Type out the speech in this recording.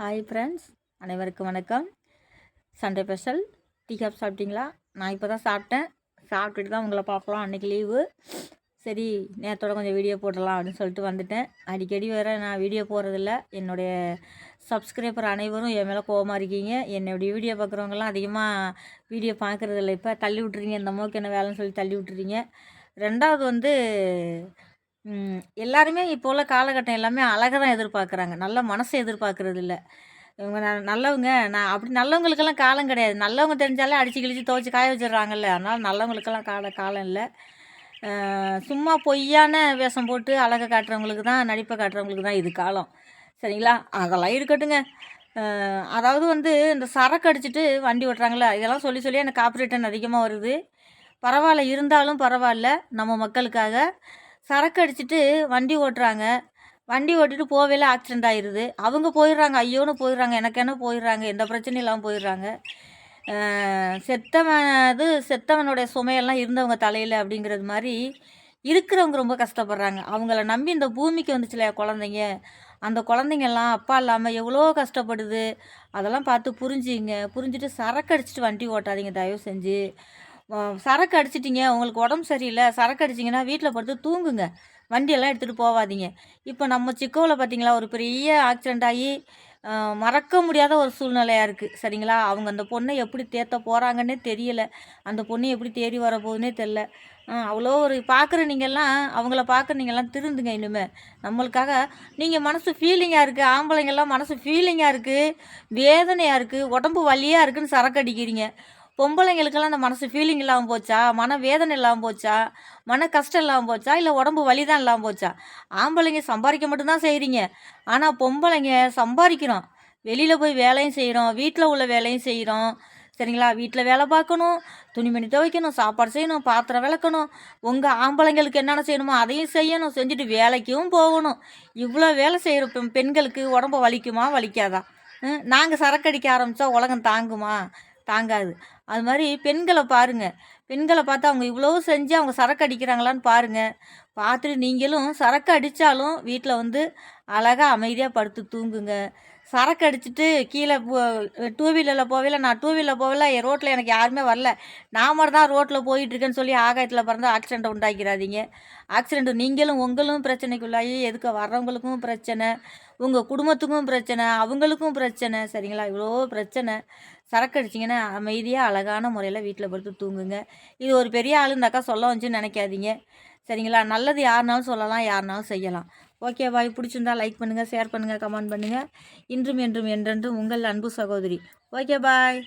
Hi friends அனைவருக்கும் வணக்கம். Sunday special tea காப் சாப்பிட்டீங்களா? நான் இப்போ தான் சாப்பிட்டேன். சாப்பிட்டுட்டு தான் உங்களை பார்க்கலாம். அன்றைக்கி லீவு சரி நேரத்தோட கொஞ்சம் வீடியோ போடலாம் அப்படின்னு சொல்லிட்டு வந்துட்டேன். அடிக்கடி வேறு நான் வீடியோ போடுறதில்ல. என்னுடைய சப்ஸ்கிரைபர் அனைவரும் என் மேலே கோபமாக இருக்கீங்க. என்னுடைய வீடியோ பார்க்குறவங்கலாம் அதிகமாக வீடியோ பார்க்குறதில்ல. இப்போ தள்ளி விட்றீங்க இந்த மோக்கு என்ன வேலைன்னு சொல்லி தள்ளி விட்டுறீங்க. ரெண்டாவது வந்து எல்லாருமே இப்போ உள்ள காலகட்டம் எல்லாமே அழகை தான் எதிர்பார்க்குறாங்க. நல்ல மனசை எதிர்பார்க்குறது இல்லை இவங்க நான் நல்லவங்க நான் அப்படி நல்லவங்களுக்கெல்லாம் காலம் கிடையாது. நல்லவங்க தெரிஞ்சாலே அடிச்சு கிழிச்சு துவச்சி காய வச்சிடுறாங்கல்ல. அதனால் நல்லவங்களுக்கெல்லாம் கால காலம் இல்லை. சும்மா பொய்யான வேஷம் போட்டு அழகை காட்டுறவங்களுக்கு தான் நடிப்பை காட்டுறவங்களுக்கு தான் இது காலம். சரிங்களா? அதெல்லாம் இருக்கட்டுங்க. அதாவது வந்து இந்த சரக்கு அடிச்சுட்டு வண்டி ஓட்டுறாங்களே இதெல்லாம் சொல்லி சொல்லி எனக்கு காப்பரேட்டன் அதிகமாக வருது. பரவாயில்ல இருந்தாலும் பரவாயில்ல. நம்ம மக்களுக்காக சரக்கு அடிச்சுட்டு வண்டி ஓட்டுறாங்க. வண்டி ஓட்டிட்டு போவேல ஆக்சிடெண்ட் ஆயிடுது அவங்க போயிடுறாங்க. ஐயோன்னு போயிடுறாங்க. எனக்கு என்ன போயிடுறாங்க? எந்த பிரச்சனையும் இல்லாமல் போயிடுறாங்க. செத்தவன் இது செத்தவனுடைய சுமையெல்லாம் இருந்தவங்க தலையில் அப்படிங்கிறது மாதிரி இருக்கிறவங்க ரொம்ப கஷ்டப்படுறாங்க. அவங்கள நம்பி இந்த பூமிக்கு வந்துச்சு இல்லையா குழந்தைங்க. அந்த குழந்தைங்கெல்லாம் அப்பா இல்லாமல் எவ்வளோ கஷ்டப்படுது. அதெல்லாம் பார்த்து புரிஞ்சுங்க. புரிஞ்சுட்டு சரக்கு அடிச்சுட்டு வண்டி ஓட்டாதீங்க. தயவு செஞ்சு. சரக்கு அடிச்சிட்டிங்க உங்களுக்கு உடம்பு சரியில்லை சரக்கு அடிச்சிங்கன்னா வீட்டில் படுத்து தூங்குங்க. வண்டியெல்லாம் எடுத்துகிட்டு போகாதீங்க இப்போ நம்ம சிக்கோவில் பார்த்தீங்களா ஒரு பெரிய ஆக்சிடெண்ட் ஆகி மறக்க முடியாத ஒரு சூழ்நிலையாக இருக்குது சரிங்களா? அவங்க அந்த பொண்ணை எப்படி தேத்த போகிறாங்கன்னே தெரியல. அந்த பொண்ணு எப்படி தேடி வர போகுதுன்னே தெரில அவ்வளோ ஒரு பார்க்குற நீங்கள்லாம் அவங்கள பார்க்குற நீங்கள்லாம் திருந்துங்க இனிமேல் நம்மளுக்காக நீங்கள் மனசு ஃபீலிங்காக இருக்குது ஆம்பளைங்கள்லாம் மனசு ஃபீலிங்காக இருக்குது வேதனையாக இருக்குது உடம்பு வலியாக இருக்குதுன்னு சரக்கு அடிக்கிறீங்க. பொம்பளைங்களுக்கெல்லாம் அந்த மனசு ஃபீலிங் இல்லாமல் போச்சா? மன வேதனை இல்லாமல் போச்சா? மன கஷ்டம் இல்லாமல் போச்சா? இல்லை உடம்பு வலி தான் இல்லாமல் போச்சா? ஆம்பளைங்க சம்பாதிக்க மட்டும்தான் செய்கிறீங்க ஆனால் பொம்பளைங்க சம்பாதிக்கிறோம். வெளியில் போய் வேலையும் செய்கிறோம் வீட்டில் உள்ள வேலையும் செய்கிறோம் சரிங்களா? வீட்டில் வேலை பார்க்கணும். துணிமணி துவைக்கணும். சாப்பாடு செய்யணும். பாத்திரம் விளக்கணும். உங்கள் ஆம்பளைங்களுக்கு என்னென்ன செய்யணுமோ அதையும் செய்யணும். செஞ்சுட்டு வேலைக்கும் போகணும். இவ்வளோ வேலை செய்கிற பெண்களுக்கு உடம்பு வலிக்குமா? வலிக்காதா? நாங்கள் சரக்கடிக்க ஆரம்பித்தா உலகம் தாங்குமா? தாங்காது. அது மாதிரி பெண்களை பாருங்கள் பெண்களை பார்த்து அவங்க இவ்வளோ செஞ்சு அவங்க சரக்கு அடிக்கிறாங்களான்னு பாருங்கள் பார்த்துட்டு நீங்களும் சரக்கு அடித்தாலும் வீட்டில் வந்து அழகாக அமைதியாக படுத்து தூங்குங்க. சரக்கு அடிச்சுட்டு கீழே டூ வீலரில் போகல நான் டூ வீலரில் போகல என் ரோட்டில் எனக்கு யாருமே வரல. நான் மட்டும் தான் ரோட்டில் போயிட்டுருக்கேன்னு சொல்லி ஆகாயத்தில் பிறந்து ஆக்சிடெண்ட்டை உண்டாக்கிறாதீங்க. ஆக்சிடெண்ட்டு நீங்களும் உங்களும் பிரச்சனைக்குள்ளாகி எதுக்க வர்றவங்களுக்கும் பிரச்சனை உங்கள் குடும்பத்துக்கும் பிரச்சனை அவங்களுக்கும் பிரச்சனை. சரிங்களா? இவ்வளோ பிரச்சனை. சரக்கு அடிச்சிங்கன்னா அமைதியாக அழகான முறையில் வீட்டில் படுத்து தூங்குங்க. இது ஒரு பெரிய ஆளுந்தாக்கா சொல்ல வந்துச்சுன்னு நினைக்காதீங்க. சரிங்களா? நல்லது யாருனாலும் சொல்லலாம் யாருனாலும் செய்யலாம். ஓகே பாய் பிடிச்சிருந்தா லைக் பண்ணுங்கள் ஷேர் பண்ணுங்கள் கமெண்ட் பண்ணுங்கள் இன்றும் என்றும் என்றென்றும் உங்கள் அன்பு சகோதரி. Okay bye